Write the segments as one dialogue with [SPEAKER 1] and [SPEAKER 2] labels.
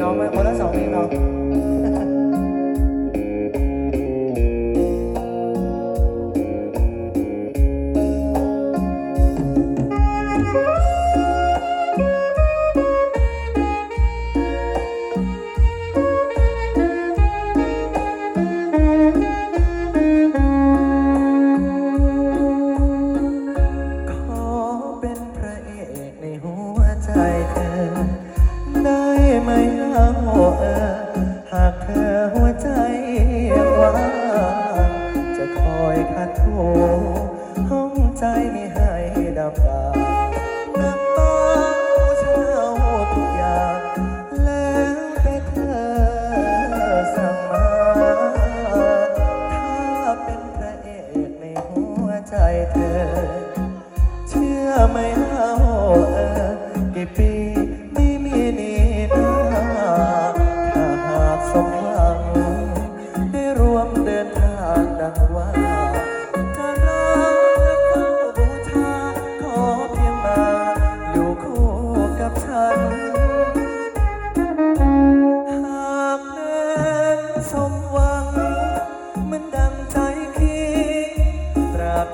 [SPEAKER 1] น้องมาคนละสองเพลงน้องขอเป็นพระเอกในหัวใจเธอ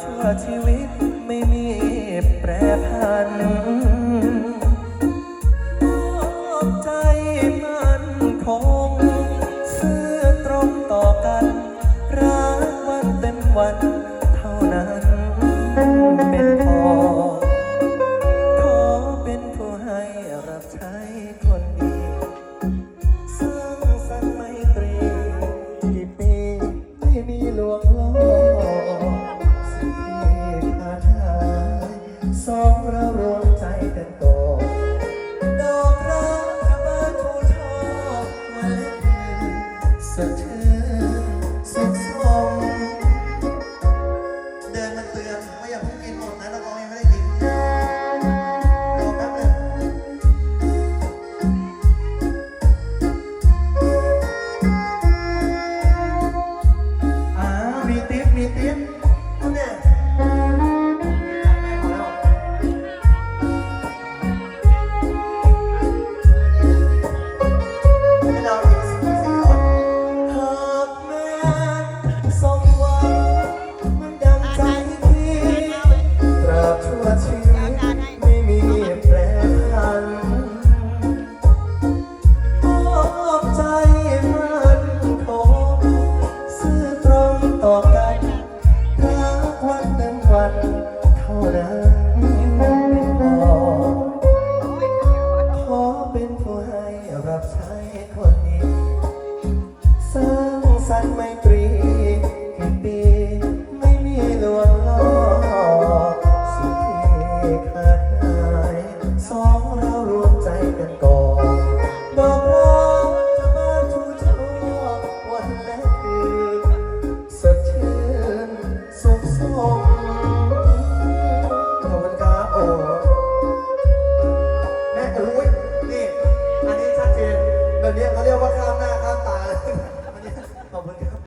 [SPEAKER 1] ชั่วชีวิตไม่มีแปรผันใจมันคง ซื้อตรงต่อกัน รักวันเต็มวัน สะเทื
[SPEAKER 2] ดินมาเตือว่าอย่าพิ่งกินหมดนะน้องยังไม่ได้กินแป๊บหนึง
[SPEAKER 1] อ่ามีติ๊มีติ๊
[SPEAKER 2] นี่